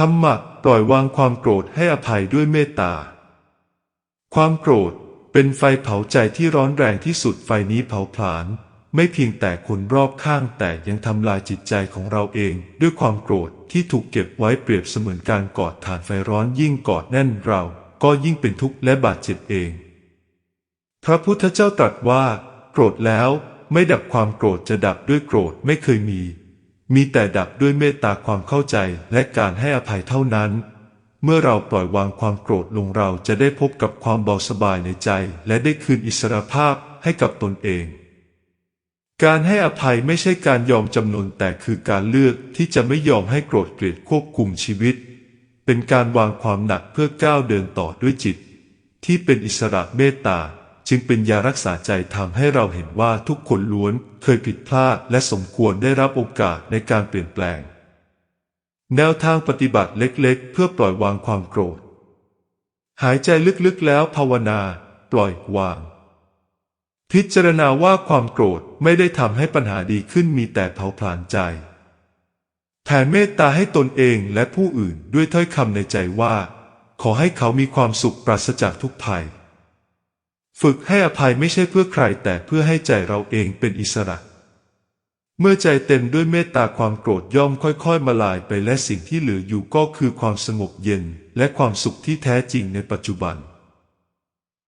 ธรรมะปล่อยวางความโกรธให้อภัยด้วยเมตตา ความโกรธเป็นไฟเผาใจที่ร้อนแรงที่สุดไฟนี้เผาผลาญไม่เพียงแต่คนรอบข้างแต่ยังทำลายจิตใจของเราเอง ด้วยความโกรธที่ถูกเก็บไว้เปรียบเสมือนการกอดฐานไฟร้อนยิ่งกอดแน่นเรา ก็ยิ่งเป็นทุกข์และบาดเจ็บเอง พระพุทธเจ้าตรัสว่า โกรธแล้วไม่ดับความโกรธจะดับด้วยโกรธไม่เคยมี มีแต่ดับด้วยเมตตาความเข้าใจและการให้อภัยเท่านั้น เมื่อเราปล่อยวางความโกรธลงเราจะได้พบกับความเบาสบายในใจ และได้คืนอิสรภาพให้กับตนเอง การให้อภัยไม่ใช่การยอมจำนนแต่คือการเลือกที่จะไม่ยอมให้โกรธเกลียดควบคุมชีวิต เป็นการวางความหนักเพื่อก้าวเดินต่อด้วยจิต ที่เป็นอิสระเมตตา จึงเป็นยารักษาใจทำให้เราเห็นว่าทุกคนล้วนเคยผิดพลาดและสมควรได้รับโอกาสในการเปลี่ยนแปลง แนวทางปฏิบัติเล็กๆ เพื่อปล่อยวางความโกรธ หายใจลึกๆแล้วภาวนา ปล่อยวาง พิจารณาว่าความโกรธไม่ได้ทำให้ปัญหาดีขึ้นมีแต่เผาผลาญใจแผ่เมตตาให้ตนเองและผู้อื่นด้วยถ้อยคำในใจว่า ขอให้เขามีความสุขปราศจากทุกภัย ฝึกให้อภัยไม่ใช่เพื่อใครแต่เพื่อให้ใจเราเองเป็นอิสระ เมื่อใจเต็มด้วยเมตตาความโกรธย่อมค่อยๆ มาลายไปและสิ่งที่เหลืออยู่ก็คือความสงบเย็น และความสุขที่แท้จริงในปัจจุบัน